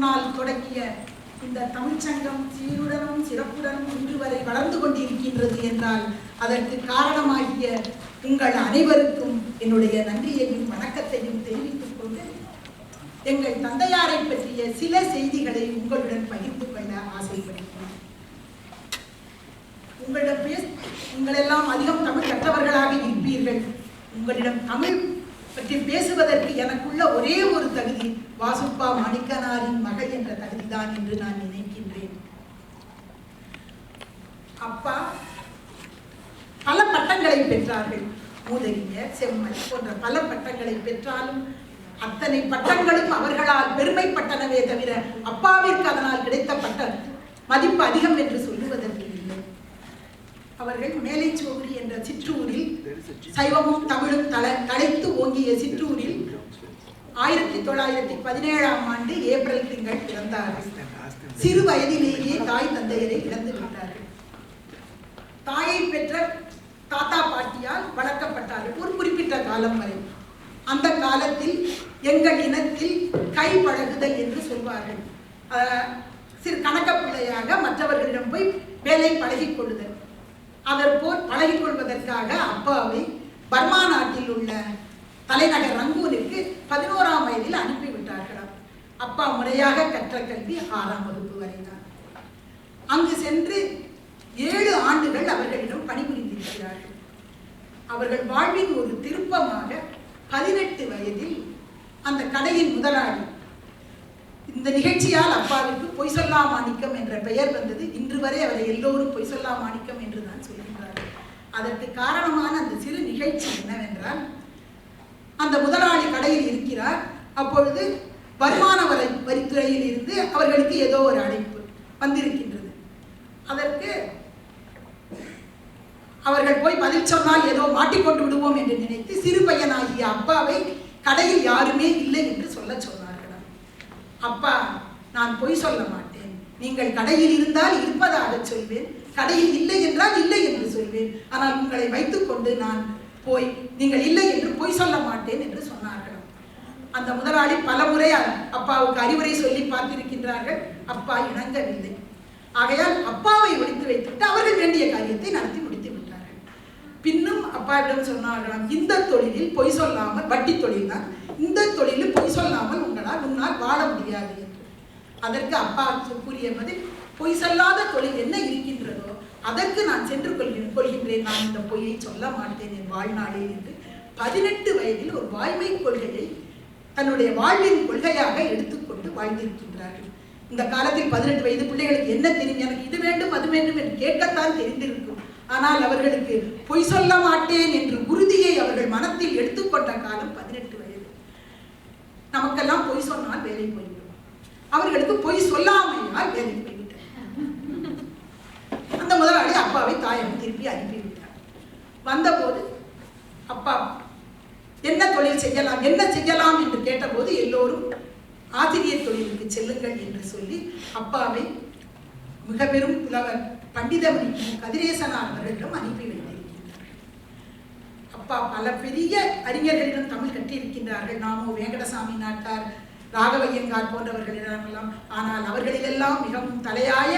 முன்னால் தொடங்கிய இந்த தமிழ்ச்சங்கம் சீருடனும் சிறப்புடனும் இன்று வரை வளர்ந்து கொண்டிருக்கின்றது என்றால் அதற்கு காரணமாகிய உங்கள் அனைவருக்கும் என்னுடைய நன்றியையும் வணக்கத்தையும் தெரிவித்துக் கொண்டு எங்கள் தந்தையாரை பற்றிய சில செய்திகளை உங்களுடன் பகிர்ந்து கொள்ள ஆசைப்படுகிறேன். உங்களிடம் பேச உங்களெல்லாம் அதிகம் தமிழ் கற்றவர்களாக இருப்பீர்கள். உங்களிடம் தமிழ் பற்றி பேசுவதற்கு எனக்குள்ள ஒரே ஒரு தகுதி வாசுப்பா மாணிக்கனாரின் மகள் என்ற தகுதிதான் என்று நான் நினைக்கின்றேன். அப்பா பல பட்டங்களை பெற்றார்கள். மூதறிஞர் செம்மல் போன்ற பல பட்டங்களை பெற்றாலும் அத்தனை பட்டங்களும் அவர்களால் பெருமைப்பட்டனவே தவிர அப்பாவிற்கு அதனால் கிடைத்த பட்ட மதிப்பு அதிகம் என்று சொல்லி அவர்கள் மேலைச்சோகுடி என்ற சிற்றூரில் சைவமும் தமிழும் தல தழைத்து ஓங்கிய சிற்றூரில் ஆயிரத்தி தொள்ளாயிரத்தி பதினேழாம் ஆண்டு ஏப்ரல் திங்கள் பிறந்தார்கள். சிறு வயதிலேயே தாய் தந்தையரை இழந்து விட்டார்கள். தாயை பெற்ற தாத்தா பாட்டியால் வளர்க்கப்பட்டார்கள். ஒரு குறிப்பிட்ட காலம் வரை. அந்த காலத்தில் எங்கள் இனத்தில் கை பழகுதல் என்று சொல்வார்கள். சிறு கணக்க பிள்ளையாக மற்றவர்களிடம் போய் வேலை பழகிக் கொள்ளுதல். அதற்போல் பழகிக் கொள்வதற்காக அப்பாவை பர்மா நாட்டில் உள்ள தலைநகர் ரங்கூனுக்கு பதினோராம் வயதில் அனுப்பிவிட்டார்களாம் அப்பா முறையாக கற்ற கல்வி ஆறாம் வகுப்பு வரைதான். அங்கு சென்று ஏழு ஆண்டுகள் அவர்களிடம் பணிபுரிந்திருக்கிறார்கள். அவர்கள் வாழ்வின் ஒரு திருப்பமாக பதினெட்டு வயதில் அந்த கடையின் முதலாளி இந்த நிகழ்ச்சியால் அப்பாவிற்கு பொய் சொல்லா மாணிக்கம் என்ற பெயர் வந்தது. இன்று வரை அவரை எல்லோரும் பொய் சொல்லா மாணிக்கம் என்று தான் சொல்லி அதற்கு காரணமான அந்த சிறு நிகழ்ச்சி என்னவென்றால் அந்த முதலாளி கடையில் இருக்கிறார். அப்பொழுது வருமான வரி வரித்துறையில் இருந்து அவர்களுக்கு ஏதோ ஒரு அழைப்பு வந்திருக்கின்றது. அதற்கு அவர்கள் போய் பதில் சொன்னால் ஏதோ மாட்டிக்கொண்டு விடுவோம் என்று நினைத்து சிறு பையனாகிய அப்பாவை கடையில் யாருமே இல்லை என்று சொல்ல சொன்னார்களாம் அப்பா நான் பொய் சொல்ல மாட்டேன். நீங்கள் கடையில் இருந்தால் இருப்பதாக சொல்வேன். கடையில் இல்லை என்றால் இல்லை என்று சொல்வேன். ஆனால் உங்களை வைத்துக்கொண்டு நான் போய் நீங்கள் இல்லை என்று பொய் சொல்ல மாட்டேன் என்று சொன்னார்கள். அந்த முதலாளி பல முறை அப்பாவுக்கு அறிவுரை சொல்லி பார்த்திருக்கின்றார்கள். அப்பா இணங்கவில்லை. ஆகையால் அப்பாவை ஒழித்து வைத்துவிட்டு அவர்கள் வேண்டிய காரியத்தை நடத்தி முடித்து விட்டார்கள். பின்னும் அப்பாவிடம் சொன்னார்களாம் இந்த தொழிலில் பொய் சொல்லாமல் வட்டி தொழில் தான் இந்த தொழிலில் பொய் சொல்லாமல் உங்களால் உன்னால் வாழ முடியாது என்று. அதற்கு அப்பா கூறிய பதில் பொய் சொல்லாத தொழில் என்ன இல்லை பிறகு நான் சென்று கொள்கிறேன் கொள்கின்றேன். நான் இந்த பொய்யை சொல்ல மாட்டேன். என் வாழ்நாளில் என்று பதினெட்டு வயதில் ஒரு வாய்மை கொள்கையை தன்னுடைய வாழ்வின் கொள்கையாக எடுத்துக்கொண்டு வாழ்ந்திருக்கின்றார்கள். இந்த காலத்தில் பதினெட்டு வயது பிள்ளைகளுக்கு என்ன தெரியும்? எனக்கு இது வேண்டும் அது வேண்டும் என்று கேட்கத்தான் தெரிந்திருக்கும். ஆனால் அவர்களுக்கு பொய் சொல்ல மாட்டேன் என்று உறுதியை அவர்கள் மனத்தில் எடுத்துக்கொண்ட காலம் பதினெட்டு வயது. நமக்கெல்லாம் பொய் சொன்னால் வேலை போய்விடும். அவர்களுக்கு பொய் சொல்லாமையால் வேலை போய்விட்டது அந்த முதலாளி அப்பாவை தாயம் திருப்பி அனுப்பிவிட்டார். வந்தபோது அப்பா என்ன தொழில் செய்யலாம் என்ன செய்யலாம் என்று கேட்டபோது எல்லோரும் ஆசிரியர் தொழிலுக்கு செல்லுங்கள் என்று சொல்லி அப்பாவை மிக பெரும் புலவர் பண்டிதமணி கதிரேசனார் அவர்களிடம் அனுப்பி வைத்திருக்கின்றார். அப்பா பல பெரிய அறிஞர்களிடம் தமிழ் கட்டியிருக்கின்றார்கள் நாமோ வேங்கடசாமி நாட்டார் ராகவையங்கார் போன்றவர்களிடமெல்லாம் ஆனால் அவர்களிலெல்லாம் மிகவும் தலையாய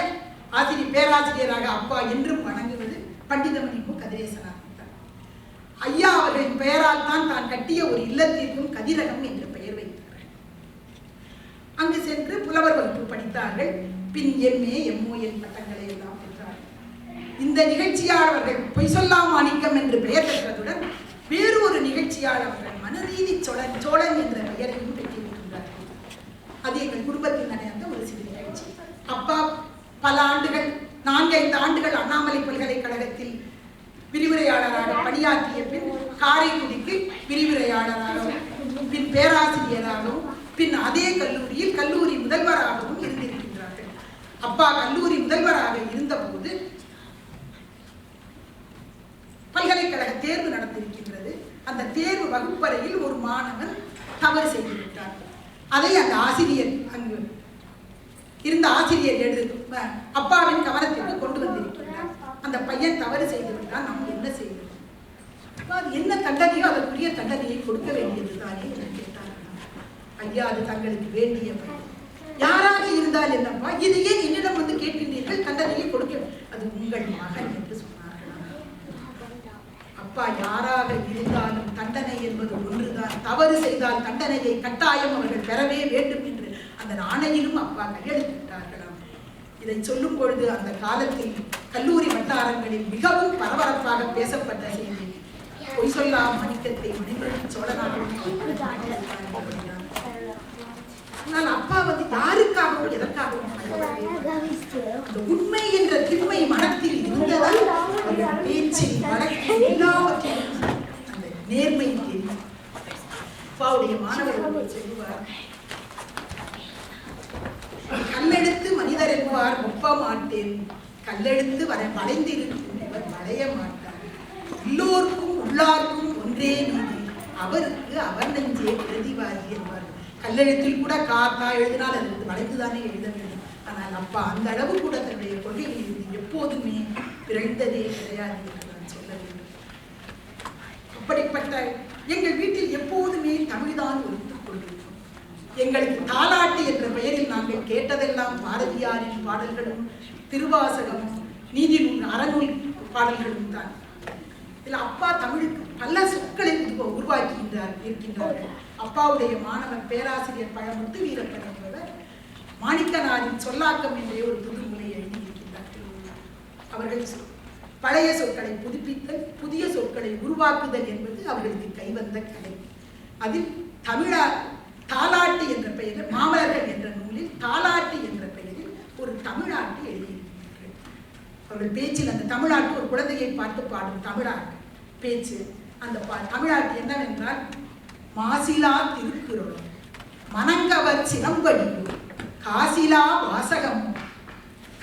ஆசிரியர் பேராசிரியராக அப்பா என்றும் வணங்குவது பண்டிதமணி மு. கதிரேசனார் ஐயா அவர்களின் பெயரால் தான் தான் கட்டிய ஒரு இல்லத்திற்கும் கதிரகம் என்று பெயர் வைத்தார்கள் அங்கு சென்று புலவர் வகுப்பு படித்தார்கள். பின் எம்ஏ எம்ஓஎல் பட்டங்களை எல்லாம் பெற்றார்கள். இந்த நிகழ்ச்சியால் அவர்கள் பொய் சொல்லா மாணிக்கம் என்று பெயர் பெற்றதுடன் வேறு ஒரு நிகழ்ச்சியால் அவர்கள் மனநீதி சோழன் சோழன் என்ற பெயரையும் பெற்றிருக்கின்றார்கள். அது எங்கள் குடும்பத்தில் நடந்த ஒரு சிறு நிகழ்ச்சி. அப்பா பல ஆண்டுகள் நான்கைந்து ஆண்டுகள் அண்ணாமலை பல்கலைக்கழகத்தில் விரிவுரையாளராக பணியாற்றிய பின் காரைக்குடிக்கு விரிவுரையாளராகவும் பின் பேராசிரியராகவும் பின் அதே கல்லூரியில் கல்லூரி முதல்வராகவும் இருந்திருக்கின்றார்கள். அப்பா கல்லூரி முதல்வராக இருந்தபோது பல்கலைக்கழக தேர்வு நடந்திருக்கின்றது. அந்த தேர்வு வகுப்பறையில் ஒரு மாணவன் தவறு செய்துவிட்டார். அதை அந்த ஆசிரியர் அங்கு இருந்த ஆசிரியர் எழுது அஹ், அப்பாவின் கவனத்திற்கு கொண்டு வந்திருக்கிறார் அந்த பையன் தவறு செய்து விட்டால் நாம் என்ன செய்வது அப்ப அது என்ன தண்டனையோ அதற்குரிய தண்டனையை கொடுக்க வேண்டியது தானே என்று கேட்டார். ஐயா அது தங்களுக்கு வேண்டிய யாராக இருந்தால் என்னப்பா? இதையே என்னிடம் வந்து கேட்கின்றீர்கள்? தண்டனையை கொடுக்க அது உங்கள் மகன் என்று சொன்னார்கள். அப்பா யாராக இருந்தாலும் தண்டனை என்பது ஒன்றுதான். தவறு செய்தால் தண்டனையை கட்டாயம் அவர்கள் பெறவே வேண்டும் என்று அந்த ஆணையிலும் அப்பா கையெழுத்திட்டார்களாம். இதை சொல்லும் பொழுது அந்த காலத்தில் கல்லூரி வட்டாரங்களில் மிகவும் பரபரப்பாக பேசப்பட்ட செய்தி பொய் சொல்லா ஆனால் அப்பா வந்து யாருக்காகவும் எதற்காகவும் உண்மை என்ற திண்மை மனத்தில் இருந்ததால் பேச்சில் அந்த நேர்மை தெரியும் அப்பாவுடைய மாணவர்கள் சொல்லுவார் கல்லெடுத்து மனிதர் என்பார் ஒப்ப மாட்டேன். கல்லெடுத்து வர வளைந்திருக்கின்றவர் வளைய மாட்டார். எல்லோருக்கும் உள்ளார்க்கும் ஒன்றே நீதி. அவருக்கு அவர் நெஞ்சே பிரதிவாதி என்பார். கல்லெழுத்தில் கூட காத்தா எழுதினால் அது வளைந்துதானே எழுத வேண்டும். ஆனால் அப்பா அந்த அளவு கூட தன்னுடைய கொள்கையில் இருந்து எப்போதுமே பிறந்ததே கிடையாது என்று நான் சொல்ல வேண்டும். அப்படிப்பட்ட எங்கள் வீட்டில் எப்போதுமே தமிழ்தான் ஒழித்துக் கொண்டிருக்கும். எங்களுக்கு தாலாட்டு என்ற பெயரில் நாங்கள் கேட்டதெல்லாம் பாரதியாரின் பாடல்களும் திருவாசகமும் நீதி நூல் அறநூல் பாடல்களும் தான் இதில் அப்பா தமிழுக்கு பல சொற்களை உருவா- உருவாக்கின்றார் இருக்கின்றார்கள் அப்பாவுடைய மாணவன் பேராசிரியர் பழமுத்து வீரப்பன் என்பவர் மாணிக்கநாதின் சொல்லாக்கம் என்ற ஒரு புது நூலை எழுதியிருக்கின்றார் அவர்கள் பழைய சொற்களை புதுப்பித்தல் புதிய சொற்களை உருவாக்குதல் என்பது அவர்களுக்கு கைவந்த கலை. அதில் தமிழா தாலாட்டு என்ற பெயரில் மாமலர்கள் என்ற நூலில் தாலாட்டு என்ற பெயரில் ஒரு தமிழாட்டு எழுதியிருக்கிறார்கள். அவர்கள் பேச்சில் அந்த தமிழாட்டு ஒரு குழந்தையை பார்த்து பாடும் தமிழாட்டு. பேச்சு அந்த பா- தமிழாட்டு என்னவென்றால் மாசிலா திருக்குறளும் மனங்கவர் சிலம்படியும் காசிலா வாசகமும்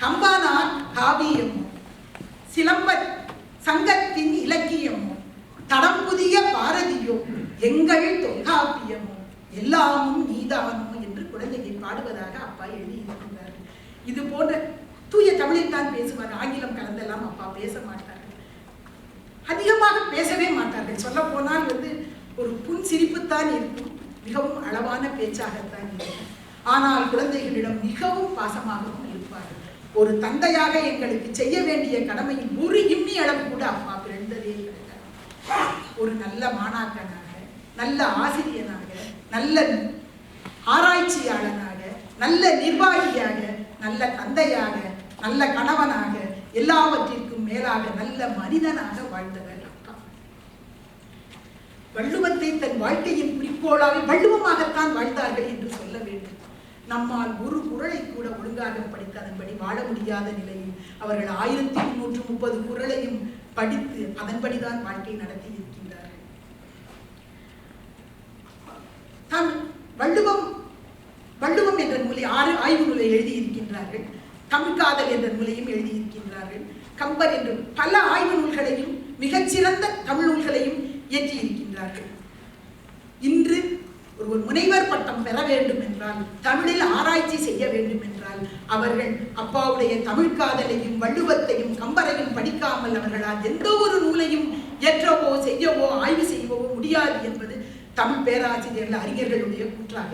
கம்பானார் காவியமும் சிலம்ப சங்கத்தின் இலக்கியமும் தடம் புதிய பாரதியும் எங்கள் தொல்காப்பியமும் எல்லாமும் நீதானோ என்று குழந்தைகள் பாடுவதாக அப்பா எழுதியிருக்கிறார். இது போன்ற தூய தமிழில் தான் பேசுவார். ஆங்கிலம் கலந்தெல்லாம் அப்பா பேச மாட்டார். பொதுவாக பேசவே மாட்டார்கள். சொல்ல போனால் வந்து ஒரு புன் சிரிப்புத்தான் இருக்கும். மிகவும் அளவான பேச்சாகத்தான் இருக்கும். ஆனால் குழந்தைகளிடம் மிகவும் பாசமாகவும் இருப்பார்கள். ஒரு தந்தையாக எங்களுக்கு செய்ய வேண்டிய கடமையில் ஒரு இம்மி அளவு கூட அப்பா பிறந்ததே கிடையாது. ஒரு நல்ல மாணாக்கனாக நல்ல ஆசிரியனாக நல்ல ஆராய்ச்சியாளனாக நல்ல நிர்வாகியாக நல்ல தந்தையாக நல்ல கணவனாக எல்லாவற்றிற்கும் மேலாக நல்ல மனிதனாக வாழ்ந்த வள்ளுவத்தை தன் வாழ்க்கையின் குறிக்கோளாக வள்ளுவமாகத்தான் வாழ்ந்தார்கள் என்று சொல்ல வேண்டும். நம்மால் ஒரு குறளை கூட ஒழுங்காக படித்து அதன்படி வாழ முடியாத நிலையில் அவர்கள் ஆயிரத்தி முன்னூற்று முப்பது குரலையும் படித்து அதன்படிதான் வாழ்க்கை நடத்தி இருக்கின்றார்கள் தான் வள்ளுவம் வள்ளுவம் என்ற நூலை ஆறு ஆய்வு நூலை எழுதியிருக்கின்றார்கள். தமிழ்காதல் என்ற நூலையும் எழுதியிருக்கின்றார்கள். கம்பர் என்று பல ஆய்வு நூல்களையும் மிகச்சிறந்த தமிழ் நூல்களையும் இயற்றியிருக்கின்றார்கள் இன்று ஒரு முனைவர் பட்டம் பெற வேண்டும் என்றால் தமிழில் ஆராய்ச்சி செய்ய வேண்டும் என்றால் அவர்கள் அப்பாவுடைய தமிழ் காதலையும் வள்ளுவத்தையும் கம்பரையும் படிக்காமல் அவர்களால் எந்த ஒரு நூலையும் இயற்றவோ செய்யவோ ஆய்வு செய்யவோ முடியாது என்பது தமிழ் பேராசிரியர்கள் அறிஞர்களுடைய கூற்றாக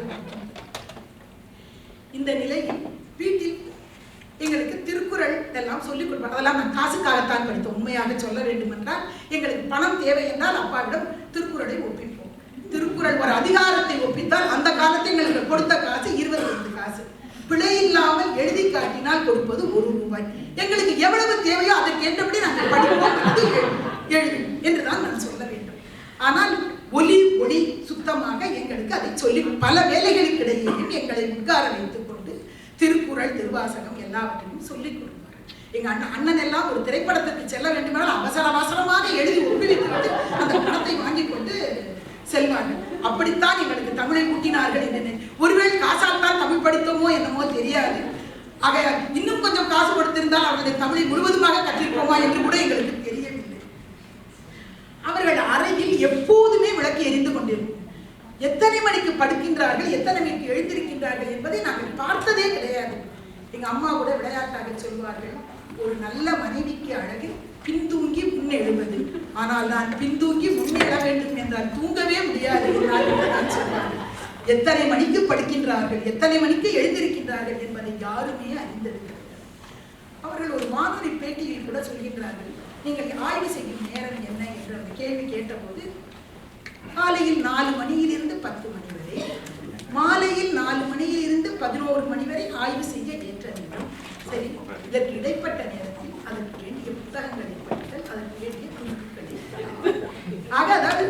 இந்த நிலையில் வீட்டில் எங்களுக்கு திருக்குறள் எல்லாம் சொல்லிக் கொடுப்பார் அதெல்லாம் நான் காசுக்காகத்தான் படித்தோம் உண்மையாக சொல்ல வேண்டும் என்றால் எங்களுக்கு பணம் தேவை என்றால் அப்பாவிடம் திருக்குறளை ஒப்பிப்போம். திருக்குறள் ஒரு அதிகாரத்தை ஒப்பித்தால் அந்த காலத்தை எங்களுக்கு கொடுத்த காசு இருபத்தைந்து காசு. பிழை இல்லாமல் எழுதி காட்டினால் கொடுப்பது ஒரு ரூபாய் எங்களுக்கு எவ்வளவு தேவையோ அதற்கு ஏற்றபடி நாங்கள் படிப்போம் அல்லது எழுதுவோம் என்றுதான் நான் சொல்ல வேண்டும். ஆனால் ஒலி ஒளி சுத்தமாக எங்களுக்கு அதை சொல்லி பல வேலைகளுக்கு இடையேயும் எங்களை உட்கார வைத்து திருக்குறள் திருவாசகம் எல்லாவற்றையும் சொல்லிக் கொடுப்பார். எங்க அண்ணன் அண்ணன் எல்லாம் ஒரு திரைப்படத்துக்கு செல்ல வேண்டுமானால் அவசர அவசரமாக எழுதி ஒப்புவித்துவிட்டு அந்த பணத்தை வாங்கி கொண்டு செல்வார்கள். அப்படித்தான் எங்களுக்கு தமிழை ஊட்டினார்கள் என்று ஒருவேளை காசால் தான் தமிழ் படித்தோமோ என்னமோ தெரியாது. ஆக இன்னும் கொஞ்சம் காசு கொடுத்திருந்தால் அவர்களுடைய தமிழை முழுவதுமாக கற்றிருப்போமா என்று கூட எங்களுக்கு தெரியும் அவர்கள் அறையில் எப்போதுமே விளக்கு எரிந்து கொண்டிருக்கும் எத்தனை மணிக்கு படுக்கின்றார்கள் எத்தனை மணிக்கு எழுந்திருக்கின்றார்கள் என்பதை நாங்கள் பார்த்ததே கிடையாது. எங்கள் அம்மா கூட விளையாட்டாக சொல்வார்கள் ஒரு நல்ல மனைவிக்கு அழகு பின்தூங்கி முன்னெழுவது ஆனால் நான் பின்தூங்கி முன் வேண்டும் என்றால் தூங்கவே முடியாது என்றால் சொல்வார்கள். எத்தனை மணிக்கு படுக்கின்றார்கள் எத்தனை மணிக்கு எழுந்திருக்கின்றார்கள் என்பதை யாருமே அறிந்திருக்கிறார்கள் அவர்கள் ஒரு வானொலி பேட்டியில் கூட சொல்கின்றார்கள் நீங்கள் ஆய்வு செய்யும் நேரம் என்ன? என்று அந்த கேள்வி கேட்டபோது காலையில் நாலு மணியிலிருந்து பத்து மணி வரை மாலையில் நாலு மணியிலிருந்து பதினோரு மணி வரை ஆய்வு செய்ய ஏற்ற நேரம். சரி இதற்கு இடைப்பட்ட நேரம் அதற்கு வேண்டிய புத்தகங்களை படித்தல் அதற்கு வேண்டிய குறிப்புகளை ஆக அதாவது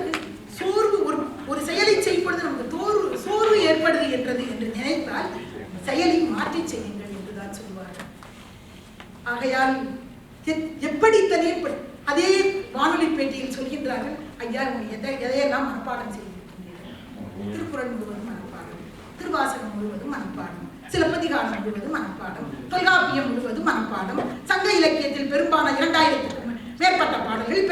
சோர்வு ஒரு ஒரு செயலை செய்யும் பொழுது நமக்கு தோர்வு சோர்வு ஏற்படுது என்றது என்று நினைத்தால் செயலை மாற்றி செய்யுங்கள் என்றுதான் சொல்வார்கள் ஆகையால் எ- எப்படி இத்தனை ப- அதே வானொலி பேட்டியில் சொல்கின்றார்கள் ஐயா உங்க எதை எதையெல்லாம் மனப்பாடம் செய்திருக்கின்றீர்கள் திருக்குறள் முழுவதும் மனப்பாடம் திருவாசகம் முழுவதும் மனப்பாடம் சிலப்பதிகாரம் முழுவதும் மனப்பாடம் தொல்காப்பியம் முழுவதும் மனப்பாடம் சங்க இலக்கியத்தில் பெரும்பாலான இரண்டாயிரத்துக்கும் மேற்பட்ட பாடல்கள்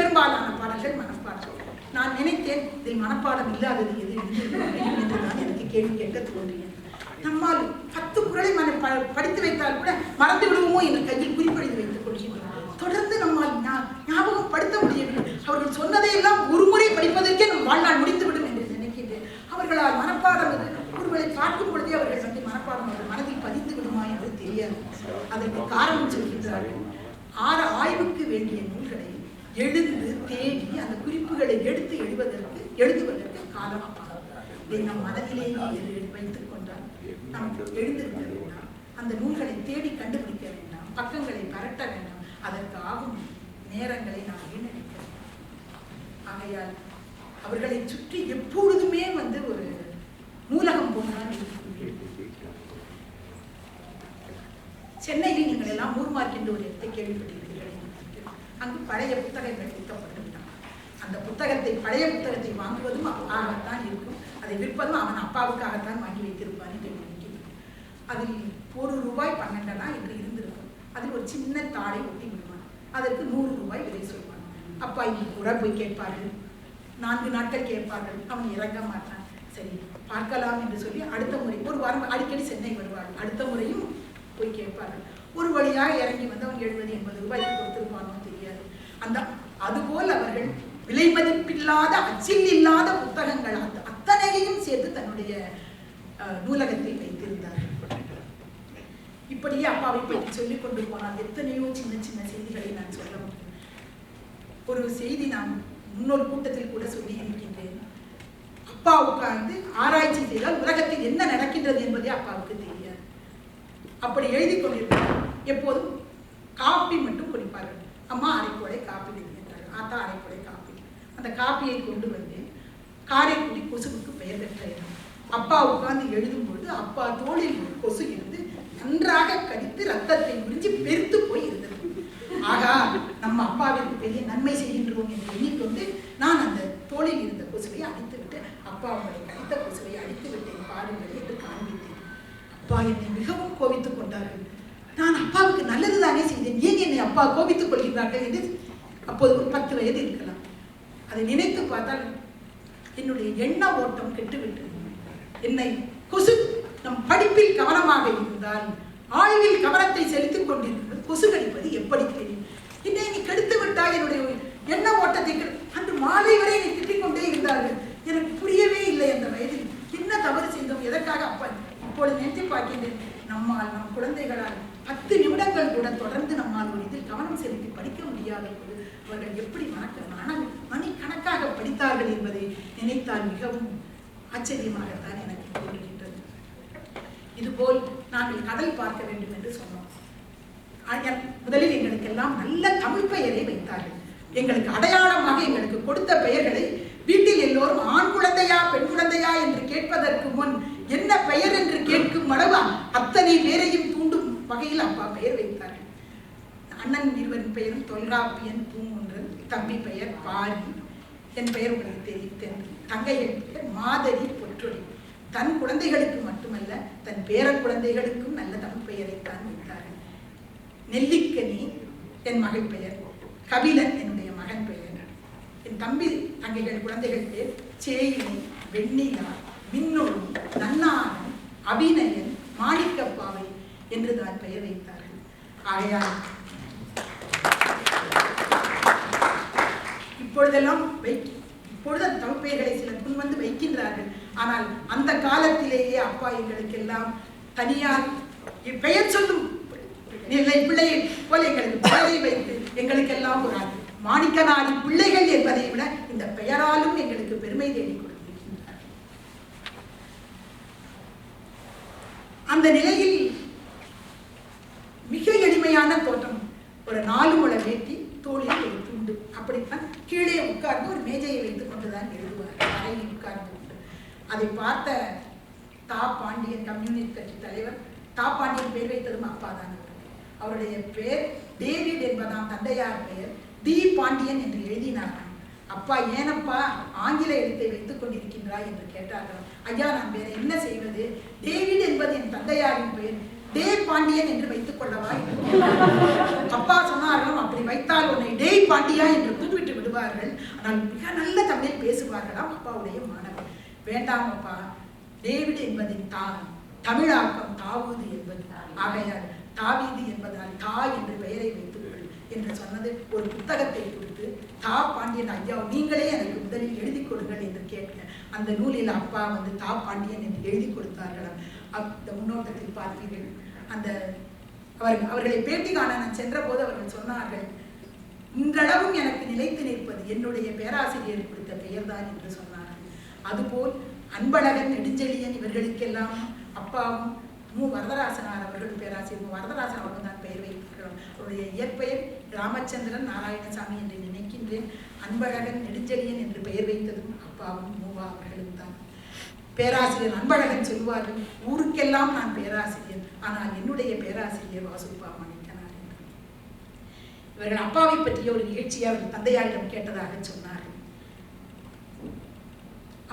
பெரும்பாலான மனப்பாடம். நான் நினைத்தேன் இதில் மனப்பாடம் இல்லாதது எது என்றுதான் எனக்கு கேள்வி கேட்க தோன்றியது. நம்மால் பத்து குரலை மன ப- படித்து வைத்தால் கூட மறந்து விடுவோமோ என்று கையில் குறிப்பெழுதி வைத்துக் கொள்கின்றோம் தொடர்ந்து நம்மால் ஞாபகம் படுத்த முடியவில்லை. அவர்கள் சொன்னதையெல்லாம் ஒரு முறை படிப்பதற்கே நம் வாழ்நாள் முடித்துவிடும் என்று நினைக்கின்றேன். அவர்களால் மனப்பாடம் இது ஒருவேளை பார்க்கும் பொழுதே அவர்கள் வந்து மனப்பாடம் அவர்கள் மனதில் பதிந்து விடுமா என்று தெரியாது. அதற்கு காரணம் சொல்கின்றார்கள். ஆற ஆய்வுக்கு வேண்டிய நூல்களை எழுந்து தேடி அந்த குறிப்புகளை எடுத்து எழுவதற்கு எழுதுவதற்கு காலம் இதை நம் மனதிலேயே வைத்துக் கொண்டால் நாம் எழுந்திருக்க வேண்டாம். அந்த நூல்களை தேடி கண்டுபிடிக்க வேண்டாம். பக்கங்களை பரட்ட வேண்டாம். அதற்கு ஆகும் நேரங்களை நாம் வீணடிக்க வேண்டாம். ஆகையால் அவர்களை சுற்றி எப்பொழுதுமே வந்து ஒரு நூலகம் போனால் சென்னையில் நீங்கள் எல்லாம் ஊர்மார்க் என்ற ஒரு இடத்தை கேள்விப்பட்டிருக்கிறீர்கள் அங்கு பழைய புத்தகங்கள் விற்கப்படுகின்றன அந்த புத்தகத்தை பழைய புத்தகத்தை வாங்குவதும் அவனாகத்தான் இருக்கும். அதை விற்பதும் அவன் அப்பாவுக்காகத்தான் வாங்கி வைத்திருப்பான் என்று நினைக்கிறேன். அதில் ஒரு ரூபாய் பன்னெண்டனா என்று இருந்திருக்கும். அதில் ஒரு சின்ன தாளை ஒட்டி விடுவான். அதற்கு நூறு ரூபாய் விலை சொல்வான். அப்பா இன்னைக்கு கூட போய் கேட்பார்கள். நான்கு நாட்கள் கேட்பார்கள். அவன் இறங்க மாட்டான். சரி பார்க்கலாம் என்று சொல்லி அடுத்த முறை ஒரு வாரம் அடிக்கடி சென்னை வருவார் அடுத்த முறையும் போய் கேட்பார்கள். ஒரு வழியாக இறங்கி வந்து அவன் எழுபது எண்பது ரூபாய்க்கு கொடுத்துருப்பான். அந்த அதுபோல் அவர்கள் விலை மதிப்பில்லாத அச்சில் இல்லாத புத்தகங்கள் அந்த அத்தனையையும் சேர்த்து தன்னுடைய நூலகத்தில் வைத்திருந்தார்கள். இப்படியே அப்பாவை பற்றி சொல்லிக் கொண்டு போனால் எத்தனையோ சின்ன சின்ன செய்திகளை நான் சொல்ல முடியும். ஒரு செய்தி நான் முன்னொரு கூட்டத்தில் கூட சொல்லி இருக்கின்றேன். அப்பா உட்கார்ந்து ஆராய்ச்சி செய்தால் உலகத்தில் என்ன நடக்கின்றது என்பதே அப்பாவுக்கு தெரியாது. அப்படி எழுதி கொண்டிருப்பார் எப்போதும் காப்பி மட்டும் குடிப்பார்கள். அம்மா அரைக்கோடை காப்பி வைக்கின்றார்கள் ஆத்தா அரைக்கோடை காப்பி. அந்த காப்பியை கொண்டு வந்து காரைக்குடி கொசுவுக்கு பெயர் பெற்ற இடம் அப்பா உட்கார்ந்து எழுதும் அப்பா தோளில் கொசு இருந்து நன்றாக கடித்து ரத்தத்தை உறிஞ்சி பெருத்து போய் இருந்தது. ஆகா நம்ம அப்பாவிற்கு பெரிய நன்மை செய்கின்றோம் என்று எண்ணி நான் அந்த தோளில் இருந்த கொசுவை அடித்து விட்டு அப்பா உங்களை கடித்த கொசுவை அடித்து விட்டேன் பாருங்கள் என்று காண்பித்தேன் அப்பா என்னை மிகவும் கோபித்துக் கொண்டார்கள் நான் அப்பாவுக்கு நல்லது தானே செய்தேன் ஏன் என்னை அப்பா கோபித்துக் கொள்கிறார்கள் என்று அப்போது ஒரு பத்து வயது இருக்கலாம். அதை நினைத்து பார்த்தால் என்னுடைய எண்ண ஓட்டம் கெட்டுவிட்டது. என்னை கொசு நம் படிப்பில் கவனமாக இருந்தால் ஆய்வில் கவனத்தை செலுத்திக் கொண்டிருக்கிறது கொசு கடிப்பது எப்படி தெரியும்? என்னை நீ கெடுத்து விட்டால் என்னுடைய எண்ண ஓட்டத்தை அன்று மாலை வரை என்னை திட்டிக் கொண்டே இருந்தார்கள். எனக்கு புரியவே இல்லை அந்த வயதில். என்ன தவறு செய்தோம் எதற்காக அப்பா இப்பொழுது நினைத்து பார்க்கின்றேன்? நம்மால் நம் குழந்தைகளால் பத்து நிமிடங்கள் கூட தொடர்ந்து நம்மால் ஒரு கவனம் செலுத்தி படிக்க முடியாத போது அவர்கள் எப்படி மணக்க மன மணிக்கணக்காக படித்தார்கள் என்பதை நினைத்தால் மிகவும் ஆச்சரியமாகத்தான் எனக்கு தோன்றுகின்றது. இதுபோல் நாங்கள் கடல் பார்க்க வேண்டும் என்று சொன்னோம். ஆகையால் முதலில் எங்களுக்கெல்லாம் நல்ல தமிழ் பெயரை வைத்தார்கள். எங்களுக்கு அடையாளமாக எங்களுக்கு கொடுத்த பெயர்களை வீட்டில் எல்லோரும் ஆண் குழந்தையா பெண் குழந்தையா என்று கேட்பதற்கு முன் என்ன பெயர் என்று கேட்கும் அளவு அத்தனை பேரையும் தூண்டும் வகையில் அப்பா பெயர் வைத்தார்கள். அண்ணன் இருவரின் பெயரும் தொல்காப்பியன் பூங்குன்றன் தம்பி பெயர் பாரி என் பெயர் உங்களுக்கு தெரியும் தென் தங்கையின் பெயர் மாதரி பொற்றொடி தன் குழந்தைகளுக்கு மட்டுமல்ல தன் பேர குழந்தைகளுக்கும் நல்ல தமிழ் பெயரைத்தான் வைத்தார்கள். நெல்லிக்கனி என் மகள் பெயர். கபிலன் என்னுடைய மகன் பெயர். என் தம்பி தங்கைகள் குழந்தைகள் பேர் சேயினி வெண்ணிலா மின்னொழி நன்னாரன் அபிநயன் மாணிக்கப்பாவை என்று தான் பெயர் வைத்தார்கள். ஆகையால் இப்பொழுதெல்லாம் வை இப்பொழுது அந்த சில பெயர்களை முன் வந்து வைக்கின்றார்கள். ஆனால் அந்த காலத்திலேயே அப்பா எங்களுக்கெல்லாம் தனியார் பெயர் சொல்லும் நிலை பிள்ளையை போல எங்களுக்கு பெயரை வைத்து எங்களுக்கெல்லாம் ஒரு மாணிக்கனாரின் பிள்ளைகள் என்பதை விட இந்த பெயராலும் எங்களுக்கு பெருமை தேடி கொடுத்திருக்கின்றார். அந்த நிலையில் மிக எளிமையான தோற்றம் ஒரு நாலு முளை வேட்டி தோளில் ஒரு துண்டு அப்படித்தான் கீழே உட்கார்ந்து ஒரு மேஜையை வைத்து கொண்டுதான் எழுதுவார். அறையில் உட்கார்ந்து கொண்டு. அதை பார்த்த தா பாண்டியன் கம்யூனிஸ்ட் கட்சி தலைவர் தா பாண்டியன் பேர் வைத்ததும் அப்பா தான் அவருடைய பேர் டேவிட் என்பதாம் தந்தையார் பெயர் தி பாண்டியன் என்று எழுதினார் அப்பா ஏனப்பா ஆங்கில எழுத்தை வைத்துக் கொண்டிருக்கின்றாய் என்று கேட்டார்கள். ஐயா நான் வேற என்ன செய்வது? டேவிட் என்பது என் தந்தையாரின் பெயர். டே பாண்டியன் என்று வைத்துக் கொள்ளவா என்று. அப்பா சொன்னார்கள் அப்படி வைத்தால் உன்னை டே பாண்டியா என்று கூப்பிட்டு விடுவார்கள். ஆனால் மிக நல்ல தமிழில் பேசுவார்களாம் அப்பாவுடைய மாணவர். வேண்டாம் அப்பா டேவிட் என்பதின் தா தமிழாக்கம் தாவூது என்பது. ஆகையால் தாவீது என்பதால் தா என்று பெயரை வைத்துக்கொள் என்று சொன்னது ஒரு புத்தகத்தை கொடுத்து தா பாண்டியன் ஐயா நீங்களே எனக்கு முதலில் எழுதி கொடுங்கள் என்று கேட்க அந்த நூலில் அப்பா வந்து தா பாண்டியன் என்று எழுதி கொடுத்தார்களாம். அந்த முன்னோட்டத்தில் பார்த்தீர்கள் அந்த அவர் அவர்களை பேட்டி காண நான் சென்ற போது அவர்கள் சொன்னார்கள் இன்றளவும் எனக்கு நிலைத்து நிற்பது என்னுடைய பேராசிரியர் கொடுத்த பெயர்தான் என்று சொன்னார்கள். அதுபோல் அன்பழகன் நெடுஞ்செழியன் இவர்களுக்கெல்லாம் அப்பாவும் மு. வரதராசனார் அவர்கள் பேராசிரியர் மு. வரதராசன் அவர்கள் தான் பெயர் வைத்திருக்கிறோம். அவருடைய இயற்பெயர் ராமச்சந்திரன் நாராயணசாமி என்று நினைக்கின்றேன். அன்பழகன் நெடுஞ்செழியன் என்று பெயர் வைத்ததும் அப்பாவும் மூவா அவர்களும் பேராசிரியர் அன்பழகன் சொல்வார்கள் ஊருக்கெல்லாம் நான் பேராசிரியர் ஆனால் என்னுடைய பேராசிரியர் வாசுப்பா மணிக்கனார் என்று. இவர்கள் அப்பாவை பற்றிய ஒரு நிகழ்ச்சியை அவர்கள் தந்தையாரிடம் கேட்டதாக சொன்னார்கள்.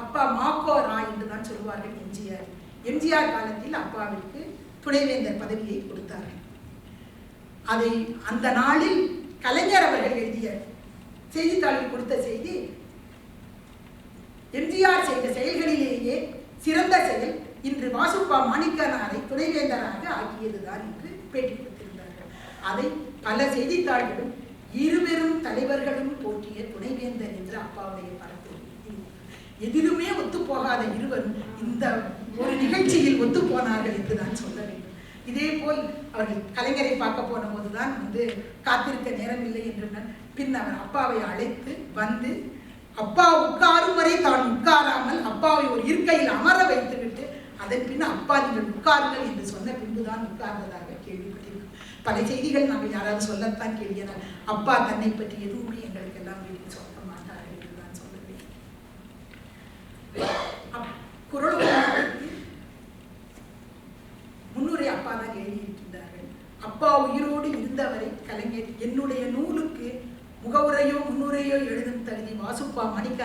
அப்பா மாக்கோ ராய் என்று தான் சொல்வார்கள் எம்ஜிஆர். எம்ஜிஆர் காலத்தில் அப்பாவிற்கு துணைவேந்தர் பதவியை கொடுத்தார்கள். அதை அந்த நாளில் கலைஞர் அவர்கள் எழுதிய செய்தித்தாளில் கொடுத்த செய்தி எம்ஜிஆர் செய்த செயல்களிலேயே சிறந்த செயல் இன்று வாசுப்பா மாணிக்கனாரை துணைவேந்தராக ஆக்கியதுதான் என்று பேட்டி கொடுத்திருந்தார்கள் அதை பல செய்தித்தாள்களும் இருபெரும் தலைவர்களும் போற்றிய துணைவேந்தர் என்று அப்பாவுடைய படத்தில் எதிலுமே ஒத்துப்போகாத இருவரும் இந்த ஒரு நிகழ்ச்சியில் ஒத்து போனார்கள் என்று நான் சொல்ல வேண்டும். இதே போல் அவர்கள் கலைஞரை பார்க்க போன போதுதான் வந்து காத்திருக்க நேரமில்லை என்று பின் அவர் அப்பாவை அழைத்து வந்து அப்பா உட்காரும் வரை தான் உட்காராமல் அப்பாவை ஒரு இருக்கையில் அமர வைத்துவிட்டு அதன் பின் அப்பா நீங்கள் உட்காருங்கள் என்று சொன்ன பின்புதான் உட்கார்ந்ததாக கேள்விப்பட்டிருக்கோம். பல செய்திகள் நாங்கள் யாராவது சொல்லத்தான் கேள்வியனால் அப்பா தன்னை பற்றி எதுவுமே எங்களுக்கு எல்லாம் வீட்டில் சொல்ல மாட்டார்கள் என்று தான் சொல்ல வேண்டும் குரல் முன்னுரை அப்பா தான் எழுதியிருக்கின்றார்கள். அப்பா உயிரோடு இருந்தவரை கலைஞர் என்னுடைய நூலுக்கு முகவுரையோ முன்னுரையோ எழுதும் தகுதி வாசுப்பா மணிக்க